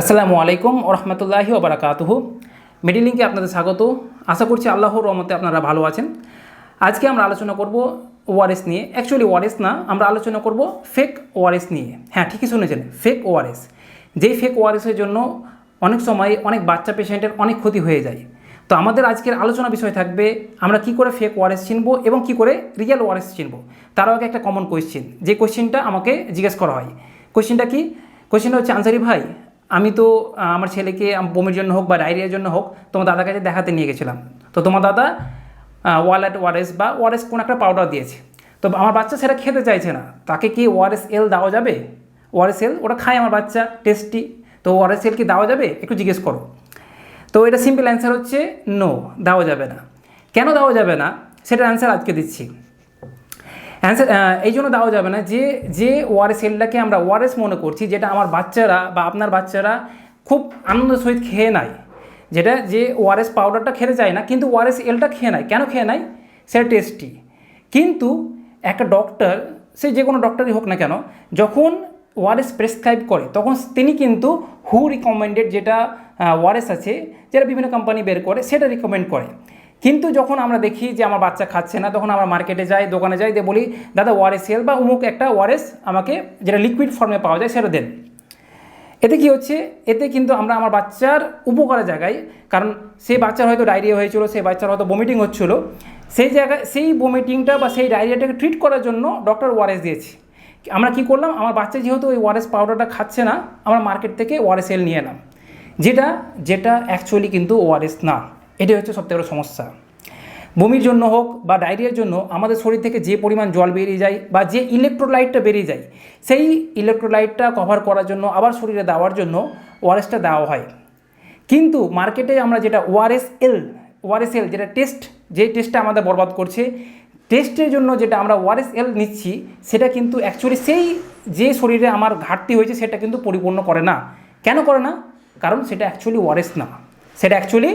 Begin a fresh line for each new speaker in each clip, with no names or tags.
আসসালামু আলাইকুম ওরহমতুল্লাহি ওবরাকাতুহু মিডিলিংকে আপনাদের স্বাগত। আশা করছি আল্লাহর রহমতে আপনারা ভালো আছেন। আজকে আমরা আলোচনা করব ওআরএস নিয়ে। অ্যাকচুয়ালি ওআরএস না, আমরা আলোচনা করব ফেক ওআরএস নিয়ে। হ্যাঁ ঠিকই শুনেছেন, ফেক ওআরএস যেই ফেক ওআরএসের জন্য অনেক সময় অনেক বাচ্চা পেশেন্টের অনেক ক্ষতি হয়ে যায়। তো আমাদের আজকের আলোচনা বিষয় থাকবে, আমরা কি করে ফেক ওআরএস চিনবো এবং কি করে রিয়েল ওআরএস চিনবো। তারও আগে একটা কমন কোয়েশ্চেন যে কোয়েশ্চেনটা আমাকে জিজ্ঞেস করা হয়। কোয়েশ্চেনটা কি? কোয়েশ্চেনটা হচ্ছে, আনসারি ভাই আমি তো আমার ছেলেকে বমির জন্য হোক বা ডায়রিয়ার জন্য হোক, তোমার দাদার কাছে দেখাতে নিয়ে গেছিলাম। তো তোমার দাদা ওয়ালেট ওয়ারেস বা ওয়ারেস কোন একটা পাউডার দিয়েছে। তো আমার বাচ্চা সেটা খেতে চাইছে না। তাকে কি ওয়ারেস এল দেওয়া যাবে? ওয়ারেস এল, ওটা খায় আমার বাচ্চা টেস্টি তো ওয়ারেস এল কি দেওয়া যাবে? একটু জিজ্ঞেস করো। তো এটা সিম্পল অ্যান্সার হচ্ছে নো দেওয়া যাবে না। কেন দেওয়া যাবে না? সেটার অ্যান্সার আজকে দিচ্ছি। অ্যান্সার এই জন্য দেওয়া যাবে না। যে যে ওয়ারেস এলটাকে আমরা ওয়ারেস মনে করছি, যেটা আমার বাচ্চারা বা আপনার বাচ্চারা খুব আনন্দের সহিত খেয়ে নেয়, যেটা যে ওয়ারেস পাউডারটা খেতে চায় না, কিন্তু ওয়ারেস এলটা খেয়ে নেয়। কেন খেয়ে নেয়? সেটা টেস্টি কিন্তু একটা ডক্টর সে যে কোনো ডক্টরই হোক না কেন, যখন ওয়ারেস প্রেসক্রাইব করে, তখন তিনি কিন্তু হু রিকমেন্ডেড যেটা ওয়ারেস আছে, যেটা বিভিন্ন কোম্পানি বের করে, সেটা রিকমেন্ড করে। কিন্তু যখন আমরা দেখি যে আমার বাচ্চা খাচ্ছে না, তখন আমরা মার্কেটে যাই, দোকানে যাই, দিয়ে বলি, দাদা ওয়ারেস এল বা অমুক একটা ওয়ারেস আমাকে যেটা লিকুইড ফর্মে পাওয়া যায় সেটা দেন। এতে কি হচ্ছে? এতে কিন্তু আমরা আমার বাচ্চার উপকারের জায়গায়, কারণ সেই বাচ্চার হয়তো ডায়রিয়া হয়েছিল সেই বাচ্চার হয়তো বমিটিং হচ্ছিল, সেই জায়গায়, সেই বমিটিংটা বা সেই ডায়রিয়াটাকে ট্রিট করার জন্য ডক্টর ওয়ারেস দিয়েছি। আমরা কি করলাম? আমার বাচ্চা যেহেতু ওই ওয়ারেস পাউডারটা খাচ্ছে না, আমরা মার্কেট থেকে ওয়ারেস এল নিয়ে এলাম। যেটা যেটা অ্যাকচুয়ালি কিন্তু ওয়ারেস না। এটাই হচ্ছে সবথেকে বড় সমস্যা। বমির জন্য হোক বা ডায়রিয়ার জন্য আমাদের শরীর থেকে যে পরিমাণ জল বেরিয়ে যায় বা যে ইলেকট্রোলাইটটা বেরিয়ে যায়, সেই ইলেকট্রোলাইটটা কভার করার জন্য, আবার শরীরে দেওয়ার জন্য ওআরএসটা দেওয়া হয়। কিন্তু মার্কেটে আমরা যেটা ওআরএস এল ওআরএস এল যেটা টেস্ট যে টেস্টটা আমাদের বরবাদ করছে টেস্টের জন্য যেটা আমরা ওআরএস এল নিচ্ছি, সেটা কিন্তু অ্যাকচুয়ালি সেই যে শরীরে আমার ঘাটতি হয়েছে, সেটা কিন্তু পরিপূর্ণ করে না। কেন করে না? কারণ সেটা অ্যাকচুয়ালি ওআরএস না। সেটা অ্যাকচুয়ালি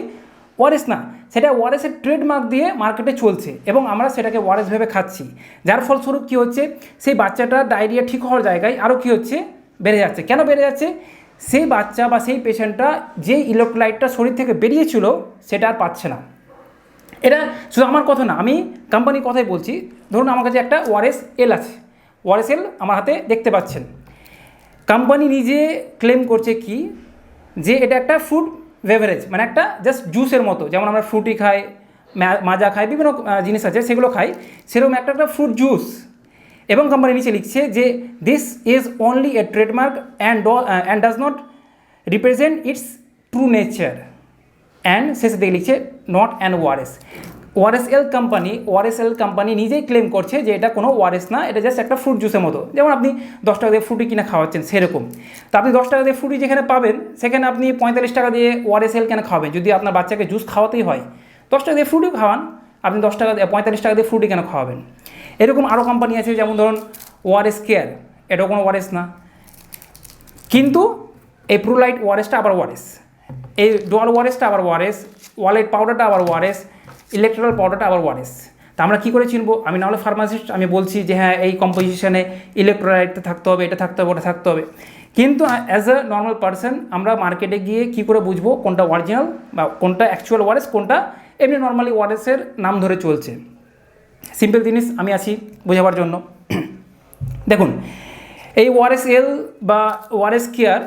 ওয়ারেস না, সেটা ওয়ারেসের ট্রেডমার্ক দিয়ে মার্কেটে চলছে এবং আমরা সেটাকে ওয়ারেস ভেবে খাচ্ছি। যার ফলস্বরূপ কী হচ্ছে? সেই বাচ্চাটার ডায়রিয়া ঠিক হওয়ার জায়গায় আরও কী হচ্ছে? বেড়ে যাচ্ছে। কেন বেড়ে যাচ্ছে? সেই বাচ্চা বা সেই পেশেন্টটা যে ইলেকট্রোলাইটটা শরীর থেকে বেরিয়েছিল, সেটা আর পাচ্ছে না। এটা শুধু আমার কথা না, আমি কোম্পানির কথাই বলছি। ধরুন আমার কাছে একটা ওয়ারেস এল আছে। ওয়ারেস এল আমার হাতে দেখতে পাচ্ছেন। কোম্পানি নিজে ক্লেম করছে কি? যে এটা একটা ফ্রুট বেভারেজ মানে একটা জাস্ট জুসের মতো, যেমন আমরা ফ্রুটি খাই মাজা খাই, বিভিন্ন জিনিস আছে, সেগুলো খাই, সেরকম একটা একটা ফ্রুট জুস এবং কোম্পানি নিচে লিখছে যে this is only a trademark and and does not represent its true nature and শেষে দিকে লিখছে not an ORS ORSL company ORSL company নিজেই ক্লেম করছে যে এটা কোনো ওয়ারেস না এটা জাস্ট একটা ফ্রুট জুসের মতো যেমন আপনি দশ টাকা দিয়ে ফ্রুটি কিনে খাওয়াচ্ছেন সেরকম তো আপনি দশ টাকা দিয়ে ফ্রুটি যেখানে পাবেন সেখানে আপনি পঁয়তাল্লিশ টাকা দিয়ে ওয়ারেস এল কেন খাওয়াবেন যদি আপনার বাচ্চাকে জুস খাওয়াতেই হয় দশ টাকা দিয়ে ফ্রুটিও খাওয়ান আপনি দশ টাকা দিয়ে পঁয়তাল্লিশ টাকা দিয়ে ফ্রুটি কেন খাওয়াবেন এরকম আরও কোম্পানি আছে যেমন ধরুন ওয়ারেস কেয়ার এটাও কোনো ওয়ারেস না কিন্তু এই প্রুলাইট ওয়ারেসটা আবার ওয়ারেস এই ডোয়াল ওয়ারেসটা আবার ওয়ারেস ওয়ালেট পাউডারটা আবার ওয়ারেস ইলেকট্রাল পাউডারটা আবার ওয়ারেস তা আমরা কী করে চিনবো? আমি নাহলে ফার্মাসিস্ট আমি বলছি যে হ্যাঁ এই কম্পোজিশনে ইলেকট্রোলাইটটা থাকতে হবে, এটা থাকতে হবে, ওটা থাকতে হবে। কিন্তু অ্যাজ আ নর্মাল পার্সন আমরা মার্কেটে গিয়ে কী করে বুঝব কোনটা অরিজিনাল বা কোনটা অ্যাকচুয়াল ওয়ারেস কোনটা এমনি নর্মালি ওয়ারেসের নাম ধরে চলছে। সিম্পল জিনিস, আমি আছি বোঝাবার জন্য। দেখুন, এই ওয়ারেস এল বা ওয়ারেস কেয়ার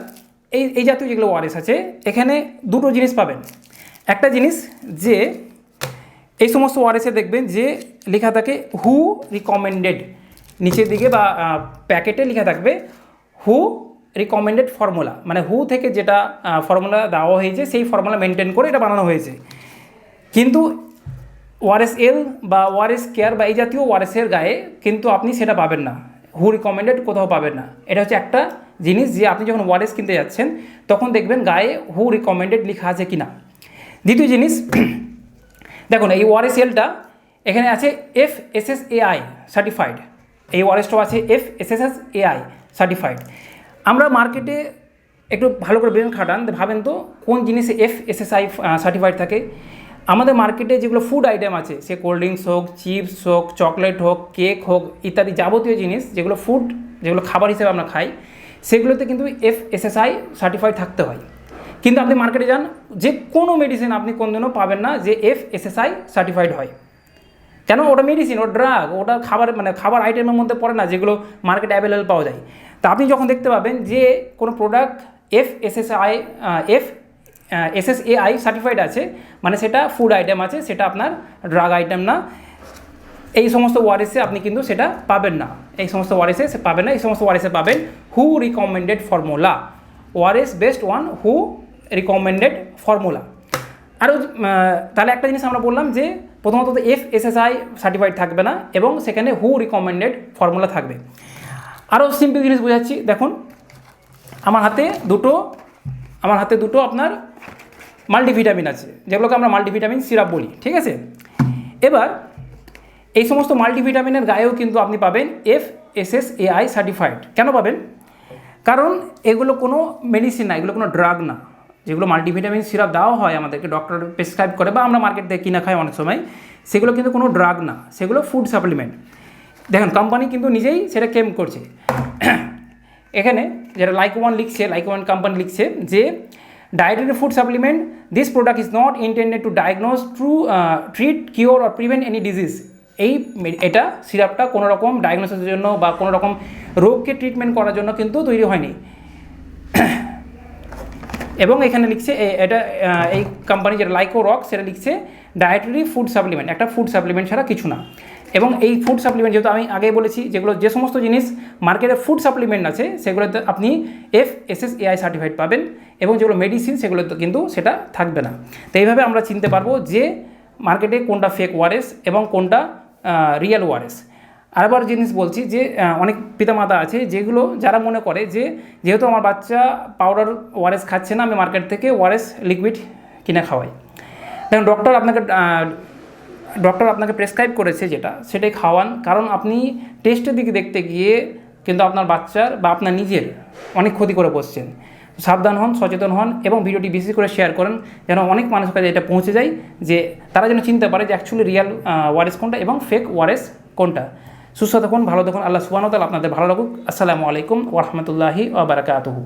এই এই জাতীয় যেগুলো ওয়ারেস আছে, এখানে দুটো জিনিস পাবেন। একটা জিনিস যে এই সমস্ত ওয়ারেসে দেখবেন যে লেখা থাকে হু রিকমেন্ডেড নিচের দিকে বা প্যাকেটে লেখা থাকবে হু রিকমেন্ডেড ফর্মুলা মানে হু থেকে যেটা ফর্মুলা দেওয়া হয়েছে, সেই ফর্মুলা মেনটেন করে এটা বানানো হয়েছে। কিন্তু ওয়ারেস এল বা ওয়ারেস কেয়ার বা এই জাতীয় ওয়ারেসের গায়ে কিন্তু আপনি সেটা পাবেন না। হু রিকমেন্ডেড কোথাও পাবেন না। এটা হচ্ছে একটা জিনিস যে আপনি যখন ওয়ারেস কিনতে যাচ্ছেন, তখন দেখবেন গায়ে হু রিকমেন্ডেড লেখা আছে কি না দ্বিতীয় জিনিস দেখুন, এই ওয়ারেস এলটা এখানে আছে F S S AI certified এই ওয়ারেসটাও আছে F S S S AI certified আমরা মার্কেটে একটু ভালো করে ব্রেন খাটান ভাবেন তো কোন জিনিসে F S S I certified থাকে। আমাদের মার্কেটে যেগুলো ফুড আইটেম আছে, সে কোল্ড ড্রিঙ্কস হোক চিপস হোক চকলেট হোক কেক হোক, ইত্যাদি যাবতীয় জিনিস, যেগুলো ফুড যেগুলো খাবার হিসেবে আমরা খাই, সেগুলোতে কিন্তু এফ এসএসআই সার্টিফাইড থাকতে হয়। কিন্তু আপনি মার্কেটে যান, যে কোনো মেডিসিন আপনি কোনদিনও পাবেন না যে এফ এসএসআই সার্টিফাইড হয়। কেন? ওটা মেডিসিন ওটা ড্রাগ ওটা খাবার মানে খাবার আইটেমের মধ্যে পড়ে না, যেগুলো মার্কেটে অ্যাভেলেবল পাওয়া যায়। তা আপনি যখন দেখতে পাবেন যে কোনো product F SSI F SSAI certified আছে মানে সেটা ফুড আইটেম আছে, সেটা আপনার ড্রাগ আইটেম না। এই সমস্ত ওয়ারেসে আপনি কিন্তু সেটা পাবেন না। এই সমস্ত ওয়ারেসে সে পাবেন না, এই সমস্ত ওয়ারেসে পাবেন হু রিকমেন্ডেড ফর্মুলা ওয়ারেস বেস্ট ওয়ান হু রিকমেন্ডেড ফর্মুলা আরও তাহলে একটা জিনিস আমরা বললাম যে প্রথমত এফ এসএসআই সার্টিফাইড থাকবে না এবং সেখানে হু রিকমেন্ডেড ফর্মুলা থাকবে। আরও সিম্পল জিনিস বোঝাচ্ছি, দেখুন, আমার হাতে দুটো, আমার হাতে দুটো আপনার মাল্টিভিটামিন আছে, যেগুলোকে আমরা মাল্টিভিটামিন সিরাপ বলি, ঠিক আছে? এবার, এই সমস্ত মাল্টিভিটামিনের গায়েও কিন্তু আপনি পাবেন F S S AI certified কেন পাবেন? কারণ এগুলো কোনো মেডিসিন না, এগুলো কোনো ড্রাগ না। যেগুলো মাল্টিভিটামিন সিরাপ দেওয়া হয় আমাদেরকে ডক্টর প্রেসক্রাইব করে বা আমরা মার্কেট থেকে কিনা খাই অনেক সময়, সেগুলো কিন্তু কোনো ড্রাগ না, সেগুলো ফুড সাপ্লিমেন্ট দেখেন কোম্পানি কিন্তু নিজেই সেটা কেম করছে। এখানে যেটা লাইক ওয়ান লিখছে লাইক ওয়ান কোম্পানি লিখছে যে dietary food supplement this product is not intended to diagnose true treat cure or prevent any disease এই এটা সিরাপটা কোনো রকম ডায়াগনোসিসের জন্য বা কোনো রকম রোগকে ট্রিটমেন্ট করার জন্য কিন্তু তৈরি হয়নি। এবং এখানে লিখছে এটা এই কোম্পানি যেটা লাইকো রক সেটা লিখছে ডায়েটারি ফুড সাপ্লিমেন্ট একটা ফুড সাপ্লিমেন্ট ছাড়া কিছু না। এবং এই ফুড সাপ্লিমেন্ট যেহেতু আমি আগেই বলেছি, যেগুলো যে সমস্ত জিনিস মার্কেটে ফুড সাপ্লিমেন্ট আছে সেগুলোতে আপনি F S S AI certified পাবেন এবং যেগুলো মেডিসিন সেগুলোতে কিন্তু সেটা থাকবে না। তো এইভাবে আমরা চিনতে পারব যে মার্কেটে কোনটা ফেক ওয়ারেস এবং কোনটা রিয়েল ওয়ারেস আরেকবার জিনিস বলছি যে অনেক পিতামাতা আছে যেগুলো, যারা মনে করে যে, যেহেতু আমার বাচ্চা পাউডার ওয়ারেস খাচ্ছে না, আমি মার্কেট থেকে ওয়ারেস লিকুইড কিনে খাওয়াই। দেখুন ডক্টর আপনাকে ডক্টর আপনাকে প্রেসক্রাইব করেছে যেটা, সেটাই খাওয়ান। কারণ আপনি টেস্টের দিকে দেখতে গিয়ে কিন্তু আপনার বাচ্চার বা আপনার নিজের অনেক ক্ষতি করে বসছেন। সাবধান হন, সচেতন হন এবং ভিডিওটি বেশি করে শেয়ার করেন যেন অনেক মানুষের কাছে এটা পৌঁছে যায় যে, তারা যেন চিনতে পারে যে অ্যাকচুয়ালি রিয়াল ওয়ারেস কোনটা এবং ফেক ওয়ারেস কোনটা। সুস্থ থাকুন ভালো থাকুন আল্লাহ সুবাহ আপনাদের ভালো লাগুক আসসালামু আলাইকুম ওরহমতুল্লাহি ওবরাকাতহু